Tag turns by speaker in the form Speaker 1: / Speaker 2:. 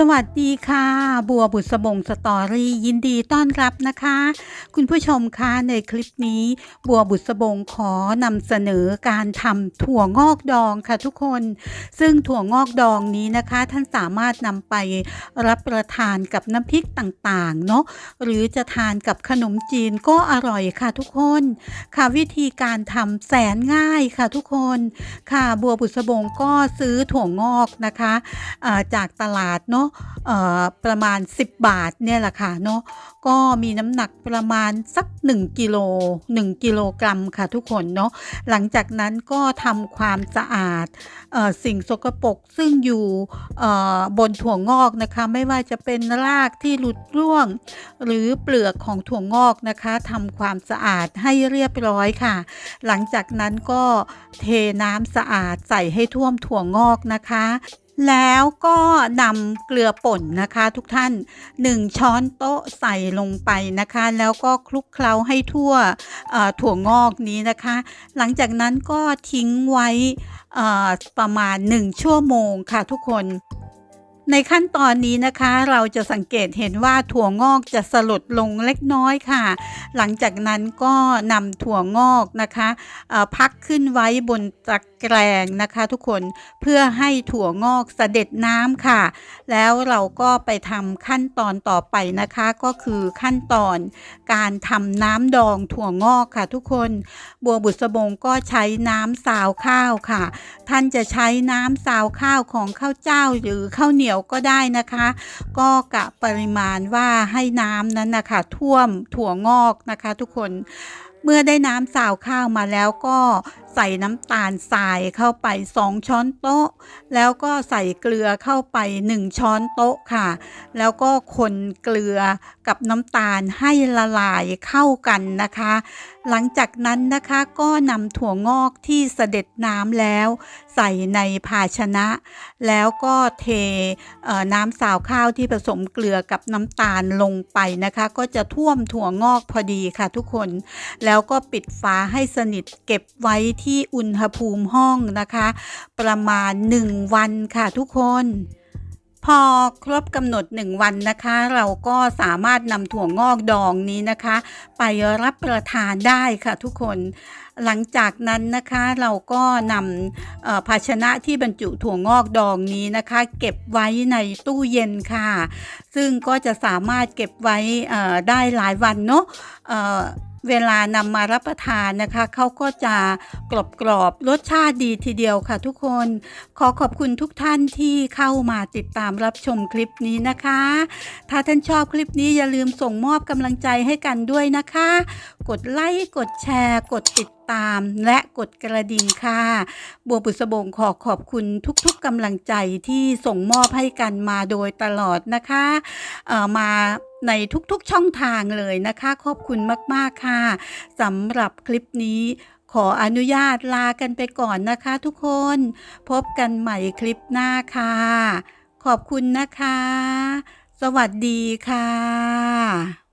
Speaker 1: สวัสดีค่ะ บัวบุษบงสตอรี่ยินดีต้อนรับนะคะ คุณผู้ชมคะในคลิปนี้ บัวบุษบงขอนำเสนอการทำถั่วงอกดองค่ะทุกคน ซึ่งถั่วงอกดองนี้นะคะ ท่านสามารถนำไปรับประทานกับน้ำพริกต่างๆเนาะหรือจะทานกับขนมจีนก็อร่อยค่ะทุกคน ค่ะวิธีการทำแสนง่ายค่ะทุกคน ค่ะบัวบุษบงก็ซื้อถั่วงอกนะคะาจากตลาดเนาะประมาณ 10 บาทเนี่ยแหละค่ะเนาะก็มีน้ำหนักประมาณสัก1กิโล1กิโลกรัมค่ะทุกคนเนาะหลังจากนั้นก็ทำความสะอาดอสิ่งสกปรกซึ่งอยู่เอ่บนถั่วงอกนะคะ ไม่ว่าจะเป็นรากที่หลุดร่วง หรือเปลือกของถั่วงอกนะคะทำความสะอาดให้เรียบร้อยค่ะ หลังจากนั้นก็เทน้ำสะอาดใส่ให้ท่วมถั่วงอกนะคะ แล้วก็นำเกลือป่นนะคะทุกท่าน 1 ช้อนโต๊ะใส่ลงไปนะคะ แล้วก็คลุกเคล้าให้ทั่วถั่วงอกนี้นะคะ หลังจากนั้นก็ทิ้งไว้ประมาณ 1 ชั่วโมงค่ะทุกคน ในขั้นตอนนี้นะคะเราจะสังเกตเห็นว่าถั่วงอกจะสลดลงเล็กน้อยค่ะ หลังจากนั้นก็นำถั่วงอกนะคะพักขึ้นไว้บนตะแกรงนะคะทุกคนเพื่อให้ถั่วงอกเสด็จน้ำค่ะ แล้วเราก็ไปทำขั้นตอนต่อไปนะคะ ก็คือขั้นตอนการทำน้ำดองถั่วงอกค่ะ ทุกคนบัวบุษบงก็ใช้น้ำสาวข้าวค่ะ ท่านจะใช้น้ำสาวข้าวของข้าวเจ้าหรือข้าวเหนียวก็ได้นะคะ ก็กะปริมาณว่าให้น้ำนั้นนะคะท่วมถั่วงอกนะคะ ทุกคนเมื่อได้น้ำสาวข้าวมาแล้วก็ใส่น้ำตาลทรายเข้าไป 2 ช้อนโต๊ะ แล้วก็ใส่เกลือเข้าไป 1 ช้อนโต๊ะค่ะ แล้วก็คนเกลือกับน้ำตาลให้ละลายเข้ากันนะคะ หลังจากนั้นนะคะก็นำถั่วงอกที่เสด็จน้ำแล้ว ใส่ในภาชนะ แล้วก็เทเน้ำสาวข้าวที่ผสมเกลือกับน้ำตาลลงไปนะคะ ก็จะท่วมถั่วงอกพอดีค่ะทุกคนแล้วก็ปิดฝาให้สนิทเก็บไว้ที่อุณหภูมิห้องนะคะ ประมาณ 1 วันค่ะทุกคน พอครบกำหนด 1 วันนะคะ เราก็สามารถนำถั่วงอกดองนี้นะคะ ไปรับประทานได้ค่ะทุกคนหลังจากนั้นนะคะเราก็นำภาชนะที่บรรจุถั่วงอกดองนี้นะคะ เก็บไว้ในตู้เย็นค่ะ ซึ่งก็จะสามารถเก็บไว้ได้หลายวันเนาะ เวลานำมารับประทานนะคะ เขาก็จะกรอบๆรสชาติดีทีเดียวค่ะทุกคน ขอขอบคุณทุกท่านที่เข้ามาติดตามรับชมคลิปนี้นะคะ ถ้าท่านชอบคลิปนี้อย่าลืมส่งมอบกำลังใจให้กันด้วยนะคะ กดไลค์ กดแชร์ กดติดตามและกดกระดิ่งค่ะ บัวบุษบงขอขอบคุณทุกๆกำลังใจที่ส่งมอบให้กันมาโดยตลอดนะคะเอ่อมา ในทุกๆช่องทางเลยนะคะ ขอบคุณมากๆค่ะสำหรับคลิปนี้ขออนุญาตลากันไปก่อนนะคะทุกคน พบกันใหม่คลิปหน้าค่ะ ขอบคุณนะคะ สวัสดีค่ะ